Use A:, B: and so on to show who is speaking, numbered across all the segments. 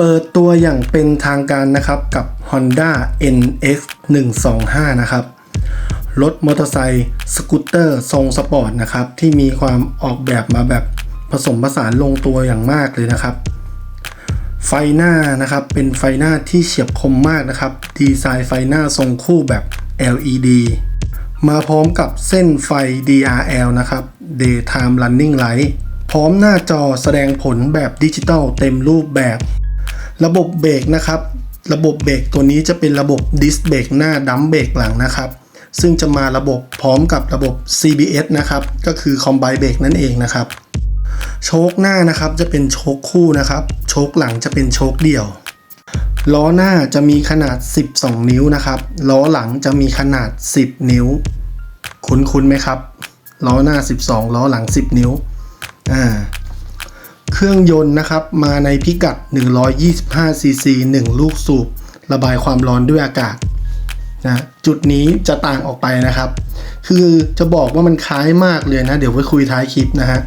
A: เปิดตัวอย่างเป็นทางการนะครับกับ Honda NX 125นะครับ รถมอเตอร์ไซค์สกูตเตอร์ทรงสปอร์ตนะครับ ที่มีความออกแบบมาแบบผสมผสานลงตัวอย่างมากเลยนะครับ ไฟหน้านะครับเป็นไฟหน้าที่เฉียบคมมากนะครับ ดีไซน์ไฟหน้าทรงคู่แบบ LED มาพร้อมกับเส้นไฟ DRL นะครับ Daytime Running Light พร้อมหน้าจอแสดงผลแบบดิจิตอลเต็มรูปแบบ ระบบเบรกนะครับ ระบบเบรกตัวนี้จะเป็นระบบดิสเบรกหน้าดัมเบรกหลังนะครับ ซึ่งจะมาระบบพร้อมกับระบบ CBS นะครับ ก็คือ Combine Brake นั่นเองนะครับ โชคหน้านะครับจะเป็นโชคคู่นะครับ โชคหลังจะเป็นโชคเดี่ยว ล้อหน้าจะมีขนาด 12 นิ้วนะครับ ล้อหลังจะมีขนาด 10 นิ้ว คุ้นๆไหมครับ ล้อหน้า 12 ล้อหลัง 10 นิ้ว อ่า เครื่องยนต์นะครับมาในพิกัด 125 ซีซี1ลูกสูบ ระบายความร้อนด้วยอากาศนะจุดนี้จะต่างออกไปนะครับ คือจะบอกว่ามันคล้ายมากเลยนะ เดี๋ยวไว้คุยท้ายคลิปนะฮะ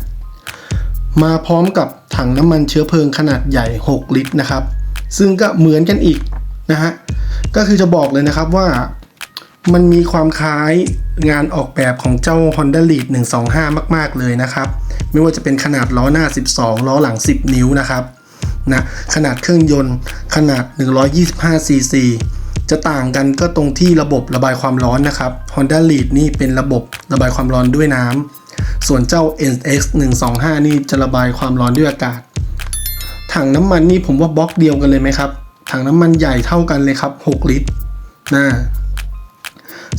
A: มาพร้อมกับถังน้ำมันเชื้อเพลิงขนาดใหญ่ 6 ลิตรนะครับ ซึ่งก็เหมือนกันอีกนะฮะ ก็คือจะบอกเลยนะครับว่า มันมีความคล้ายงานออกแบบของเจ้า Honda Lead 125 มาก ๆ เลยนะครับ ไม่ว่าจะเป็นขนาดล้อหน้า 12 ล้อหลัง 10 นิ้วนะครับนะขนาดเครื่องยนต์ขนาด 125ซีซีจะต่างกันก็ตรงที่ระบบระบายความร้อนนะครับ Honda Lead นี่เป็นระบบระบายความร้อนด้วยน้ำ ส่วนเจ้า NX 125 นี่จะระบายความร้อนด้วยอากาศ ถังน้ำมันนี่ผมว่าบล็อกเดียวกันเลยไหมครับ ถังน้ำมันใหญ่เท่ากันเลยครับ 6 ลิตรนะ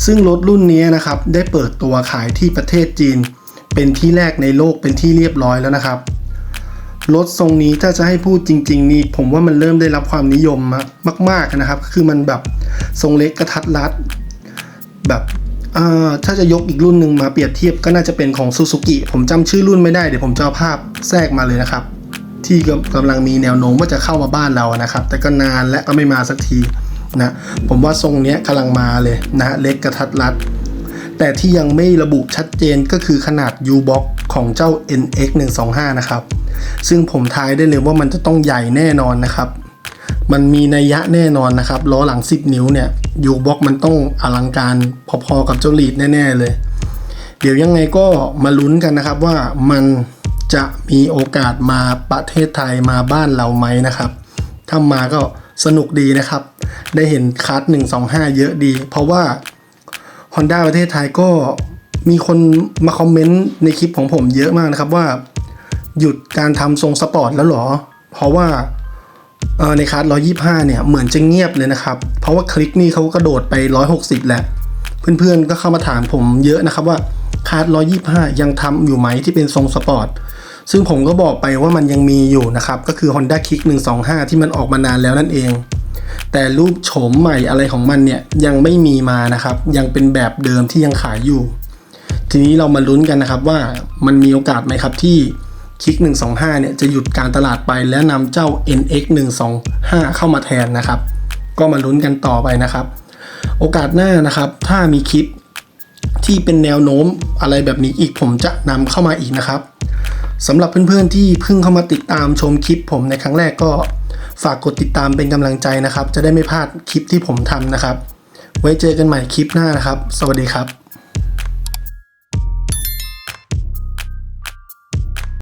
A: ซึ่งรถรุ่นนี้นะครับได้เปิดตัวขายที่ประเทศจีน เป็นที่แรกในโลกเป็นที่เรียบร้อยแล้วนะครับรถทรงนี้ถ้าจะให้พูดจริง ๆ นี่ผมว่ามันเริ่มได้รับความนิยมมากๆนะครับ คือมันแบบทรงเล็กกระทัดรัด แบบถ้าจะยกอีกรุ่นหนึ่งมาเปรียบเทียบก็น่าจะเป็นของซูซูกิผมจำชื่อรุ่นไม่ได้เดี๋ยวผมจะเอาภาพแทรกมาเลยนะครับ ที่กำลังมีแนวโน้มว่าจะเข้ามาบ้านเรานะครับ แต่ก็นานและก็ไม่มาสักที นะผมว่าทรงเนี้ยกำลังมาเลยนะเล็กกระทัดรัด แต่ที่ยังไม่ระบุชัดเจนก็คือขนาด U-Box ของเจ้า NX 125นะครับ ซึ่งผมทายได้เลยว่ามันจะต้องใหญ่แน่นอนนะครับ มันมีนัยยะแน่นอนนะครับล้อหลัง 10 นิ้วเนี่ย U-Box มันต้องอลังการพอๆกับเจ้าลีดแน่ ๆ เลย เดี๋ยวยังไงก็มาลุ้นกันนะครับว่ามันจะมีโอกาสมาประเทศไทยมาบ้านเราไหมนะครับ ถ้ามาก็ สนุกดีนะครับ ได้เห็นคัส125 เยอะดี เพราะว่า Honda ประเทศไทยก็มีคนมาคอมเมนต์ในคลิปของผมเยอะมากนะครับว่า หยุดการทำทรงสปอร์ตแล้วหรอ เพราะว่าในคัส125 เนี่ย เหมือนจะเงียบเลยนะครับ เพราะว่าคลิกนี่เขากระโดดไป 160 แหล้วเพื่อนๆก็เข้ามาถามผมเยอะนะครับว่าคัส125 ยังทำอยู่ไหมที่เป็นทรงสปอร์ต ซึ่งผมก็บอกไปว่ามันยังมีอยู่นะครับ ก็คือ Honda Kick 125 ที่มันออกมานานแล้วนั่นเอง แต่รูปโฉมใหม่อะไรของมันเนี่ยยังไม่มีมานะครับ ยังเป็นแบบเดิมที่ยังขายอยู่ ทีนี้เรามาลุ้นกันนะครับว่ามันมีโอกาสไหมครับที่คลิก125 เนี่ยจะหยุดการตลาดไปแล้วนำเจ้า NX 125 เข้ามาแทนนะครับ ก็มาลุ้นกันต่อไปนะครับ โอกาสหน้านะครับ ถ้ามีคลิปที่เป็นแนวโน้มอะไรแบบนี้อีกผมจะนำเข้ามาอีกนะครับ สำหรับเพื่อนๆที่เพิ่งเข้ามาติดตามชมคลิปผมในครั้งแรกก็ฝากกดติดตามเป็นกำลังใจนะครับ จะได้ไม่พลาดคลิปที่ผมทำนะครับ ไว้เจอกันใหม่คลิปหน้านะครับ สวัสดีครับ